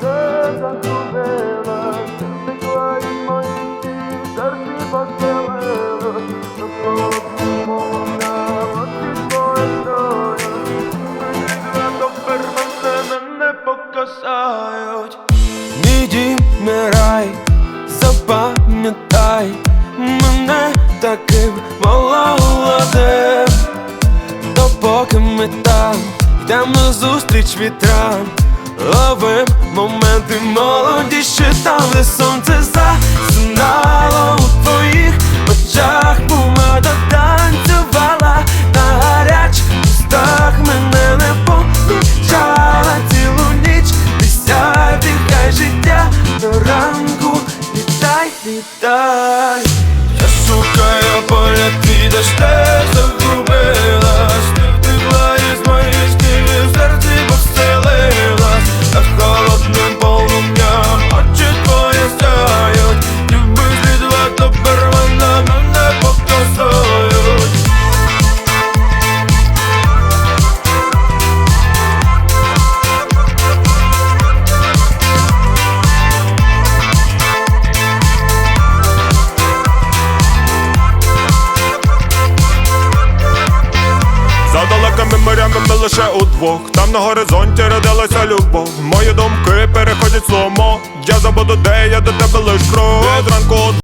де загубилась, втекла моїх дій, серці постелилась, до хлопців мовна, очі твої стоять, прийшла тепер мене, мене покасають. Мій дім не рай, запам'ятай мене таким молодим Допоки ми там йдемо назустріч вітрам Ловим моменти молодіші там, сонце засинало у твоїх очах. Помада танцювала на гарячих устах Мене не помічала цілу ніч. Десяти, хай життя до ранку. Літай, літай Я шукаю поля, Далекими морями ми лише удвох. Там на горизонті родилася любов. Мої думки переходять сломо Я забуду, де я до тебе лиш кров